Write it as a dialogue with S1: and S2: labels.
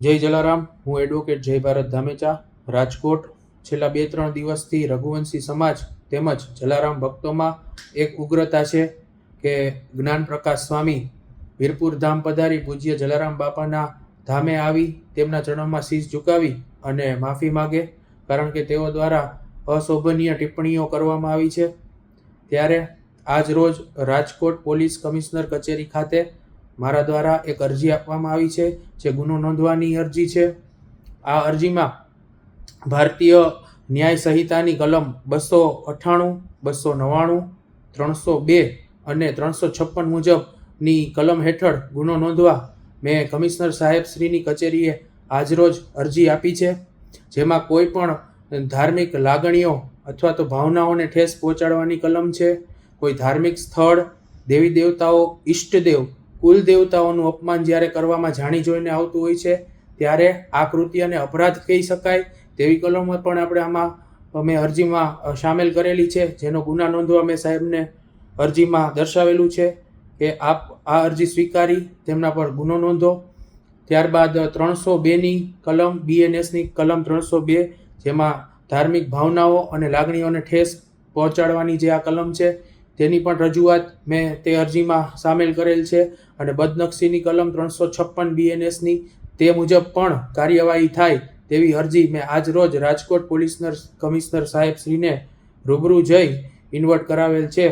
S1: જય જલારામ, હું એડવોકેટ જય ભારત ધામેચા, રાજકોટ. છેલ્લા બે ત્રણ દિવસથી રઘુવંશી સમાજ તેમજ જલારામ ભક્તોમાં એક ઉગ્રતા છે કે જ્ઞાન પ્રકાશ સ્વામી વીરપુર ધામ પધારી પૂજ્ય જલારામ બાપાના ધામે આવી, તેમના ચરણોમાં શીશ ઝુકાવી અને માફી માગે, કારણ કે તેઓ દ્વારા અશોભનીય ટિપ્પણીઓ કરવામાં આવી છે. ત્યારે આજ રોજ રાજકોટ પોલીસ કમિશનર કચેરી ખાતે મારા દ્વારા એક અરજી આપવામાં આવી છે, જે ગુનો નોંધવાની અરજી છે. આ અરજીમાં ભારતીય ન્યાય સંહિતાની કલમ બસો અઠ્ઠાણું, બસો નવ્વાણું, ત્રણસો બે અને ત્રણસો છપ્પન મુજબની કલમ હેઠળ ગુનો નોંધવા મેં કમિશનર સાહેબ શ્રીની કચેરીએ આજરોજ અરજી આપી છે, જેમાં કોઈ પણ ધાર્મિક લાગણીઓ અથવા તો ભાવનાઓને ઠેસ પહોંચાડવાની કલમ છે. કોઈ ધાર્મિક સ્થળ, દેવી દેવતાઓ, ઈષ્ટદેવ કુલ દેવતાઓનું અપમાન જ્યારે કરવામાં જાણી જોઈને આવતું હોય છે, ત્યારે આ કૃત્યને અપરાધ કહી શકાય તેવી કલમો પણ આપણે આમાં અમે અરજીમાં સામેલ કરેલી છે, જેનો ગુના નોંધવા મેં સાહેબને અરજીમાં દર્શાવેલું છે કે આપ આ અરજી સ્વીકારી, તેમના પર ગુનો નોંધો. ત્યારબાદ ત્રણસો બેની કલમ બીએનએસની કલમ ત્રણસો બે, જેમાં ધાર્મિક ભાવનાઓ અને લાગણીઓને ઠેસ પહોંચાડવાની જે આ કલમ છે તેની પણ રજૂઆત મેં તે અરજીમાં સામેલ કરેલ છે અને બદનક્ષીની કલમ ત્રણસો છપ્પન બીએનએસની તે મુજબ પણ કાર્યવાહી થાય તેવી અરજી મેં આજ રોજ રાજકોટ પોલીસનર કમિશનર સાહેબ શ્રીને રૂબરૂ જઈ ઇન્વર્ટ કરાવેલ છે.